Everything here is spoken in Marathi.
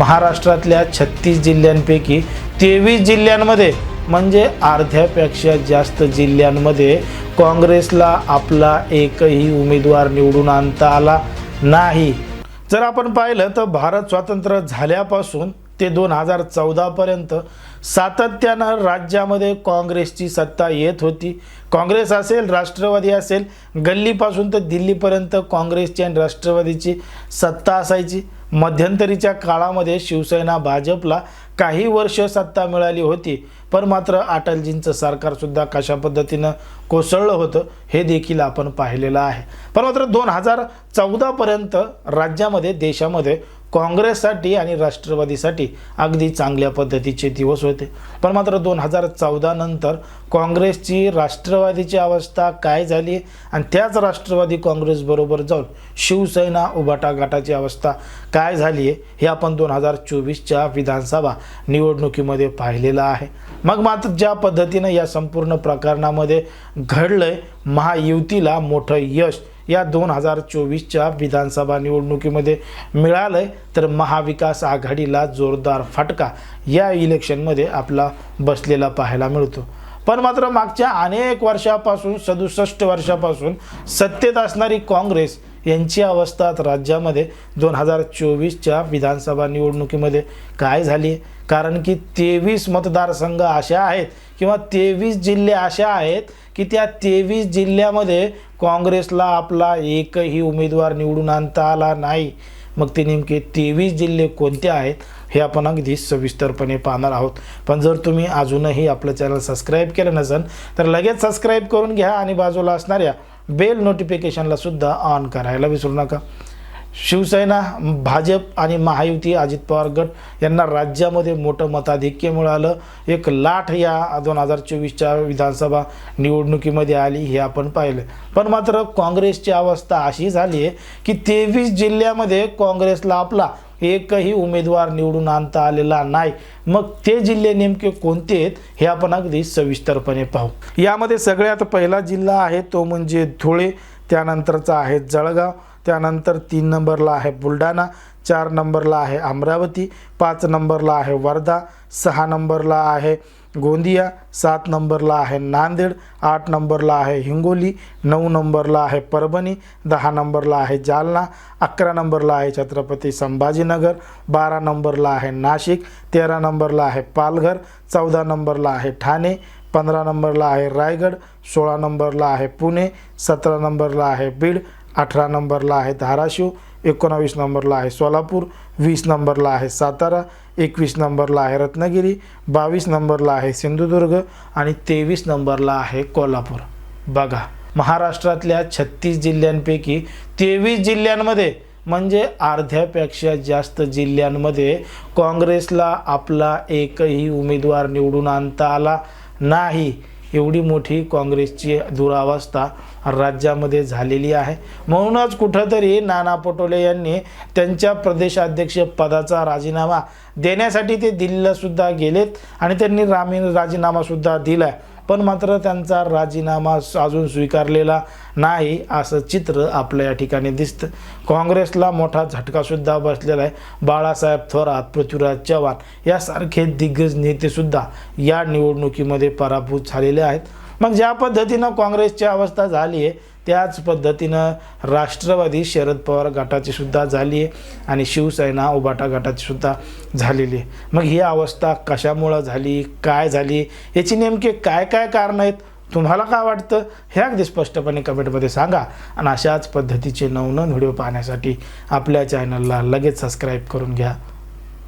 महाराष्ट्रातल्या छत्तीस जिल्ह्यांपैकी तेवीस जिल्ह्यांमध्ये म्हणजे अर्ध्यापेक्षा जास्त जिल्ह्यांमध्ये काँग्रेसला आपला एकही उमेदवार निवडून आणता आला नाही. जर आपण पाहिलं तर भारत स्वातंत्र्य झाल्यापासून ते दोन हजार चौदापर्यंत सातत्यानं राज्यामध्ये काँग्रेसची सत्ता येत होती. काँग्रेस असेल राष्ट्रवादी असेल गल्लीपासून तर दिल्लीपर्यंत काँग्रेसची आणि राष्ट्रवादीची सत्ता असायची. मध्यंतरीच्या काळामध्ये शिवसेना भाजपला काही वर्ष सत्ता मिळाली होती पण मात्र अटलजींचं सरकारसुद्धा कशा पद्धतीनं कोसळलं होतं हे देखील आपण पाहिलेलं आहे. पण मात्र दोन हजार चौदापर्यंत राज्यामध्ये देशामध्ये काँग्रेससाठी आणि राष्ट्रवादीसाठी अगदी चांगल्या पद्धतीचे दिवस होते. पण मात्र दोन हजार चौदानंतर काँग्रेसची राष्ट्रवादीची अवस्था काय झाली आणि त्याच राष्ट्रवादी काँग्रेसबरोबर जाऊन शिवसेना उभाटाघाटाची अवस्था काय झाली आहे हे आपण दोन हजार चोवीसच्या विधानसभा निवडणुकीमध्ये पाहिलेलं आहे. मग मात्र ज्या पद्धतीनं या संपूर्ण प्रकरणामध्ये घडलंय महायुतीला मोठं यश या दोन हजार चोवीसच्या विधानसभा निवडणुकीमध्ये मिळालं आहे तर महाविकास आघाडीला जोरदार फटका या इलेक्शनमध्ये आपला बसलेला पाहायला मिळतो. पण मात्र मागच्या अनेक वर्षापासून सदुसष्ट वर्षापासून सत्तेत असणारी काँग्रेस यांची अवस्था राज्यामध्ये दोन हजार चोवीसच्या विधानसभा निवडणुकीमध्ये काय झाली? कारण की तेवीस मतदारसंघ अशा आहेत किंवा तेवीस जिल्हे अशा आहेत की त्या तेवीस जिल्ह्यामध्ये काँग्रेसला आपला एकही उमेदवार निवडून आणता आला नाही. मग ते नेमके तेवीस जिल्हे कोणते आहेत हे आपण अगदी सविस्तरपणे पाहणार आहोत. पण जर तुम्ही अजूनही आपलं चॅनल सबस्क्राईब केलं नसेल तर लगेच सबस्क्राईब करून घ्या आणि बाजूला असणाऱ्या बेल नोटिफिकेशनला सुद्धा ऑन करायला विसरू नका. शिवसेना भाजप आणि महायुती अजित पवार गट यांना राज्यामध्ये मोठं मताधिक्य मिळालं. एक लाट या दोन हजार चोवीसच्या विधानसभा निवडणुकीमध्ये आली हे आपण पाहिलं. पण मात्र काँग्रेसची अवस्था अशी झाली आहे की तेवीस जिल्ह्यामध्ये काँग्रेसला आपला एकही उमेदवार निवडून आणता आलेला नाही. मग ते जिल्हे नेमके कोणते आहेत हे आपण अगदी सविस्तरपणे पाहू. यामध्ये सगळ्यात पहिला जिल्हा आहे तो म्हणजे धुळे त्यानंतरचा आहे जळगाव त्यानंतर तीन नंबरला आहे बुलढाणा चार नंबरला आहे अमरावती पाच नंबरला आहे वर्धा सहा नंबरला आहे गोंदिया सात नंबरला आहे नांदेड आठ नंबरला आहे हिंगोली नऊ नंबरला आहे परभणी दहा नंबरला आहे जालना अकरा नंबरला आहे छत्रपती संभाजीनगर बारा नंबरला आहे नाशिक तेरा नंबरला आहे पालघर चौदा नंबरला आहे ठाणे पंधरा नंबरला आहे रायगड सोळा नंबरला आहे पुणे सतरा नंबरला आहे बीड अठरा नंबरला आहे धाराशिव एकोणावीस नंबरला आहे सोलापूर वीस नंबरला आहे सातारा एकवीस नंबरला आहे रत्नागिरी बावीस नंबरला आहे सिंधुदुर्ग आणि तेवीस नंबरला आहे कोल्हापूर. बघा महाराष्ट्रातल्या छत्तीस जिल्ह्यांपैकी तेवीस जिल्ह्यांमध्ये म्हणजे अर्ध्यापेक्षा जास्त जिल्ह्यांमध्ये काँग्रेसला आपला एकही उमेदवार निवडून आणता आला नाही. एवढी मोठी काँग्रेसची दुरावस्था राज्यामध्ये झालेली आहे. म्हणूनच कुठंतरी नाना पटोले यांनी त्यांच्या प्रदेशाध्यक्ष पदाचा राजीनामा देण्यासाठी ते दिल्लीलासुद्धा गेलेत आणि त्यांनी रामीन राजीनामासुद्धा दिला आहे पण मात्र त्यांचा राजीनामा अजून स्वीकारलेला नाही असं चित्र आपल्या या ठिकाणी दिसतं. काँग्रेसला मोठा झटकासुद्धा बसलेला आहे. बाळासाहेब थोरात पृथ्वीराज चव्हाण यासारखे दिग्गज नेतेसुद्धा या निवडणुकीमध्ये पराभूत झालेले आहेत. मग ज्या पद्धतीनं काँग्रेसची अवस्था झाली आहे त्याच पद्धतीनं राष्ट्रवादी शरद पवार गटाची सुद्धा झाली आहे आणि शिवसेना उबाटा गटाची सुद्धा झालेली आहे. मग ही अवस्था कशामुळं झाली काय झाली याची नेमके काय काय कारणं आहेत तुम्हाला काय वाटतं हे अगदी स्पष्टपणे कमेंटमध्ये सांगा. आणि अशाच पद्धतीचे नवनवीन व्हिडिओ पाहण्यासाठी आपल्या चॅनलला लगेच सबस्क्राईब करून घ्या.